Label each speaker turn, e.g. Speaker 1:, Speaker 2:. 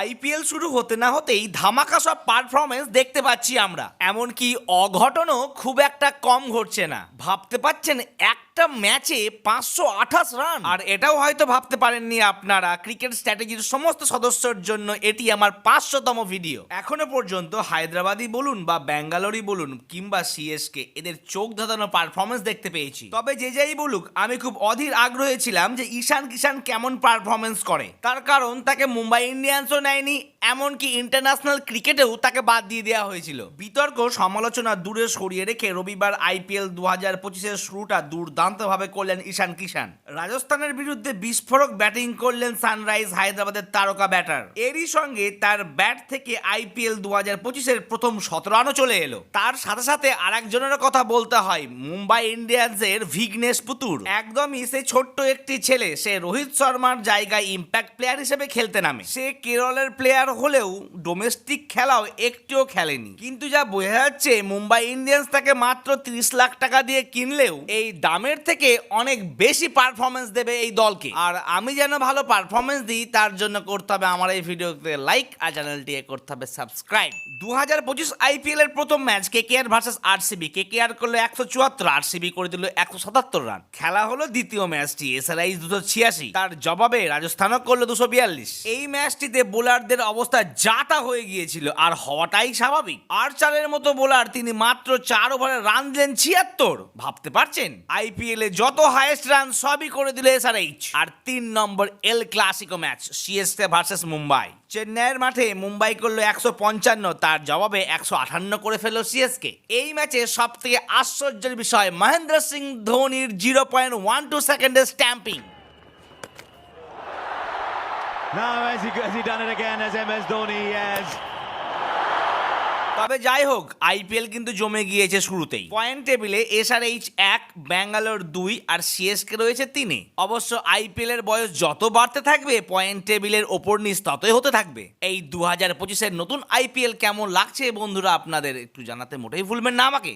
Speaker 1: IPL শুরু হতে না হতেই ধামাকা সব পারফরমেন্স দেখতে পাচ্ছি আমরা। এমনকি অঘটনও খুব একটা কম ঘটছে না। ভাবতে পাচ্ছেন, একটা ম্যাচে পাঁচশো আঠাশ রান। আর এটাও হয়তো ভাবতে পারেননি আপনারা ক্রিকেট স্ট্র্যাটেজির সমস্ত সদস্যর জন্য এটি আমার পাঁচশোতম ভিডিও এখনও পর্যন্ত হায়দ্রাবাদই বলুন বা ব্যাঙ্গালোরই বলুন কিংবা সিএসকে এদের চোখ ধাঁধানো পারফরমেন্স দেখতে পেয়েছি। তবে যে যাই বলুক, আমি খুব অধীর আগ্রহী ছিলাম যে ঈশান কিষান কেমন পারফরমেন্স করে। তার কারণ তাকে মুম্বাই ইন্ডিয়ান্সও ないに。এমনকি ইন্টারন্যাশনাল ক্রিকেটেও তাকে বাদ দিয়ে দেওয়া হয়েছিল। বিতর্ক সমালোচনা দূরে সরিয়ে রেখে রবিবার আইপিএল দু হাজার পঁচিশের শুরুটা দুর্দান্তভাবে করলেন ঈশান কিষান। রাজস্থানের বিরুদ্ধে বিস্ফোরক ব্যাটিং করলেন সানরাইজ হায়দ্রাবাদের তারকা ব্যাটার। এরই সঙ্গে তার ব্যাট থেকে আইপিএল দু হাজার পঁচিশের প্রথম শত রানও চলে এলো। তার সাথে সাথে আরেকজনের কথা বলতে হয়, মুম্বাই ইন্ডিয়ান্সের ভিগনেশ পুতুর। একদমই সে ছোট্ট একটি ছেলে, সে রোহিত শর্মার জায়গায় ইম্প্যাক্ট প্লেয়ার হিসেবে খেলতে নামে। সে কেরলের প্লেয়ার হলেও ডোমেস্টিক খেলাও একটিও খেলেনি। কিন্তু যা বোঝা যাচ্ছে, মুম্বাই ইন্ডিয়ান্স তাকে মাত্র তিরিশ লাখ টাকা দিয়ে কিনলেও এই দামের থেকে অনেক বেশি পারফরমেন্স দেবে এই দলকে। আর আমি যেন ভালো পারফরমেন্স দিই, তার জন্য করতে হবে আমার এই ভিডিওতে লাইক আর চ্যানেলটি করতে হবে সাবস্ক্রাইব দু হাজার পঁচিশ আইপিএল এর প্রথম match K K R versus RCB K K R করল একশো চুয়াত্তর আরসিবি করে দিল একশো সাতাত্তর রান খেলা হলো দ্বিতীয় ম্যাচটি এসআরআই দুশো ছিয়াশি। তার জবাবে রাজস্থানও করল দুশো বিয়াল্লিশ। এই ম্যাচটিতে বোলারদের অবস্থা যাতা হয়ে গিয়েছিল, আর হওয়াটাই স্বাভাবিক। আর্চারের মতো বোলার তিনি মাত্র চার ওভারে রান দিলেন ছিয়াত্তর। ভাবতে পারছেন? আইপিএল এ যত হাইয়েস্ট রান সবই করে দিল এসআরএইচ আর তিন নম্বর El Clasico match CSK versus Mumbai চেন্নাইয়ের মাঠে মুম্বাই করল একশো পঞ্চান্ন, তার জবাবে একশো আটান্ন করে ফেলল সিএসকে এই ম্যাচে সব থেকে আশ্চর্যের বিষয়, মহেন্দ্র সিং ধোনির জিরো পয়েন্ট ওয়ান টু সেকেন্ডের stumping
Speaker 2: Now has he, has he done it again as MS Dhoni? Has
Speaker 1: তবে যাই হোক আইপিএল কিন্তু জমে গিয়েছে শুরুতেই। পয়েন্ট টেবিলে এসআরএইচ এক ব্যাঙ্গালোর দুই আর সিএসকে রয়েছে তিনে। অবশ্য আইপিএল এর বয়স যত বাড়তে থাকবে পয়েন্ট টেবিলের ওপর নিচ ততই হতে থাকবে। এই দু হাজার পঁচিশের নতুন আইপিএল কেমন লাগছে বন্ধুরা আপনাদের একটু জানাতে মোটেই ভুলবেন না আমাকে।